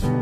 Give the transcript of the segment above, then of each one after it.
Bye.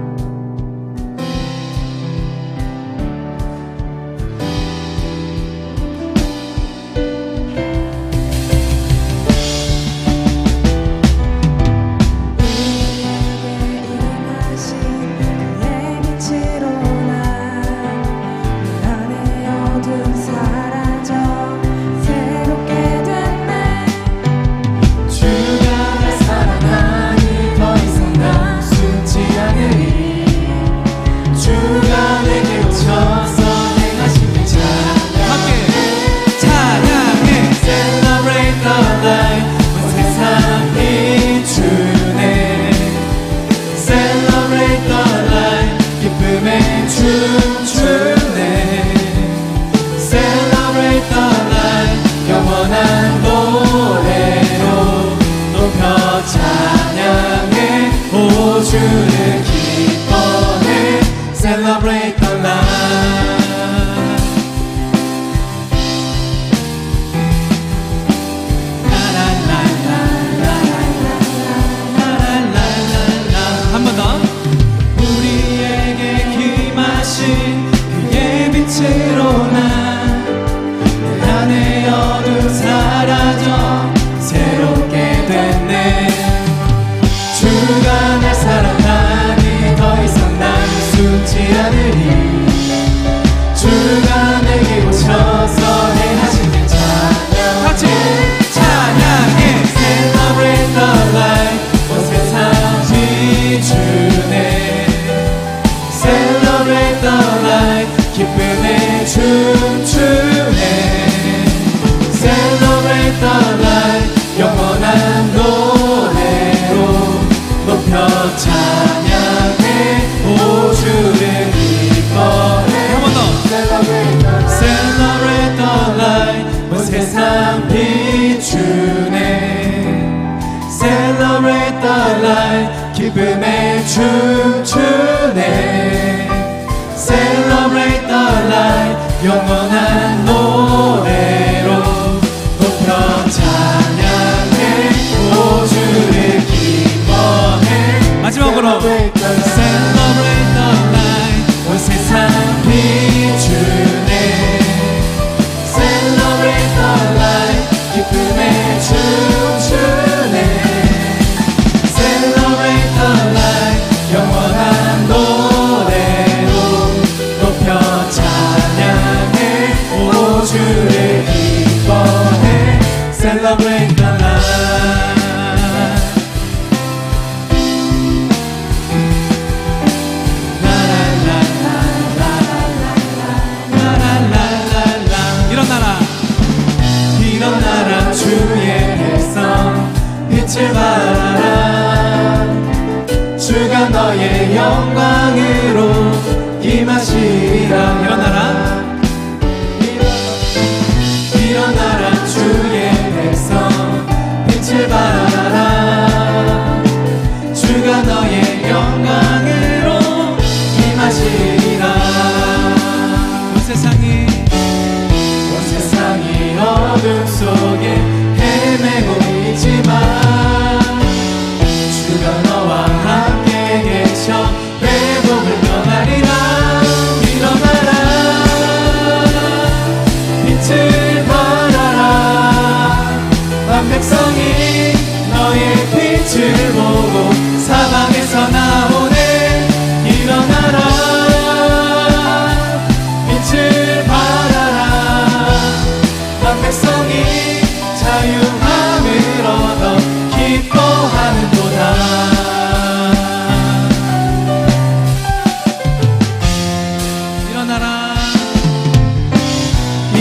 찬양해 호주를 기뻐해 Celebrate the night 날 기쁨에 춤추네 Celebrate the light 영원한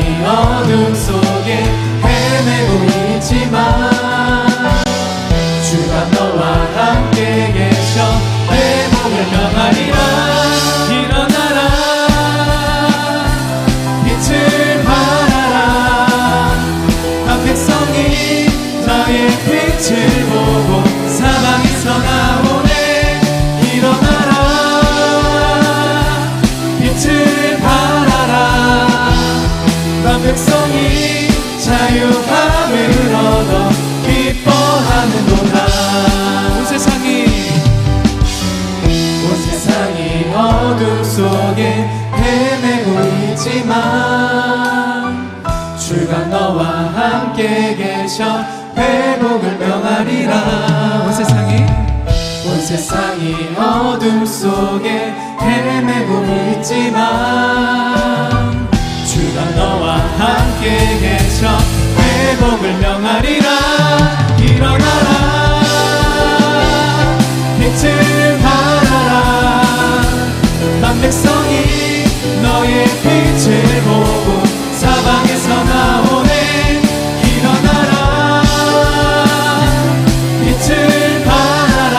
이 어둠 속에 헤매고 있지만 주가 너와 함께 계셔 내 몸을 명하리라. 일어나라. 빛을 발하라. 나 백성이 나의 빛을 보고 사망에서 나오네. 일어나라. 빛을 자유함을 얻어 기뻐하는도다 온 세상이 온 세상이 어둠 속에 헤매고 있지만 주가 너와 함께 계셔 회복을 명하리라. 온 세상이 온 세상이 어둠 속에 헤매고 빛을 보고 사방에서 나오네. 일어나라. 빛을 발하라.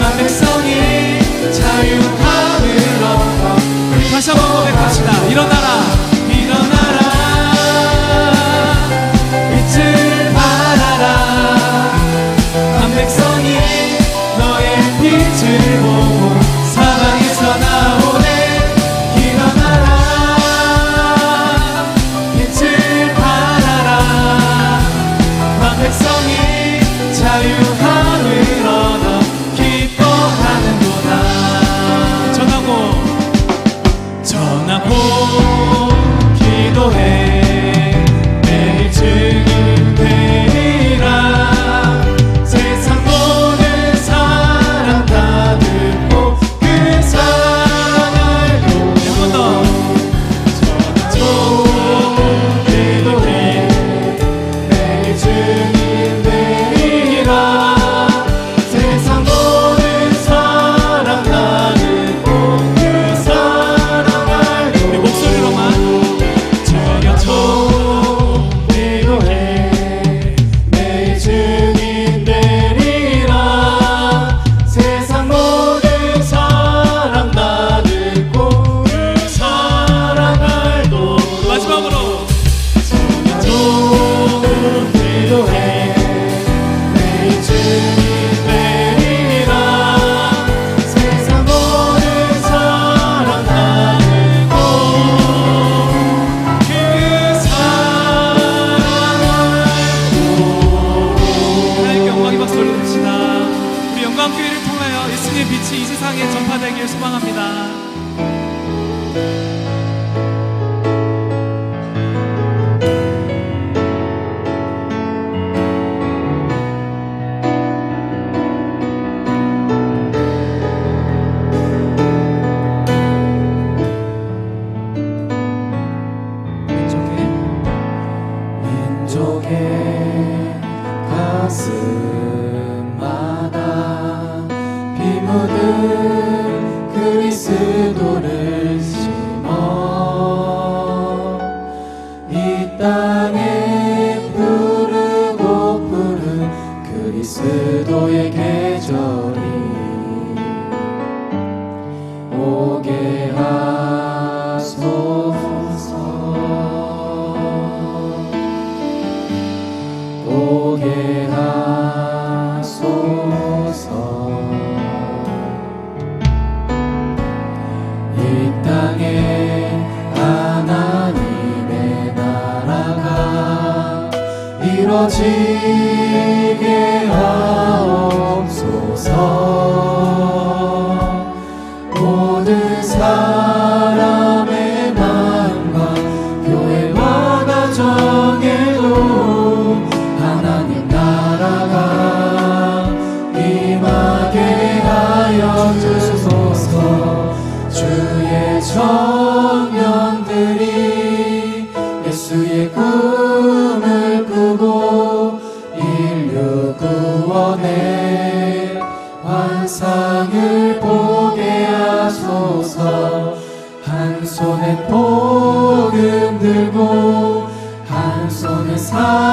만 백성이 자유함을 얻어. 다시 한번 고백합시다. 일어나라. 이루어지게 하옵소서. 모든 사람의 마음과 교회와 가정에도 하나님 나라가 임하게 하여 주소서. 주의 청년들이 예수의 꿈 복음 들고 한 손에 사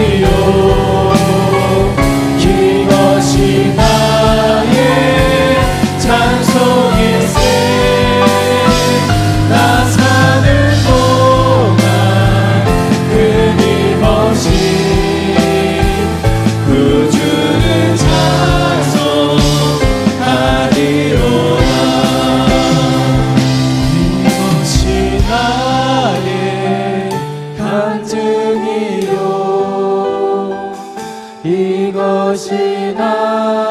you. 것이나?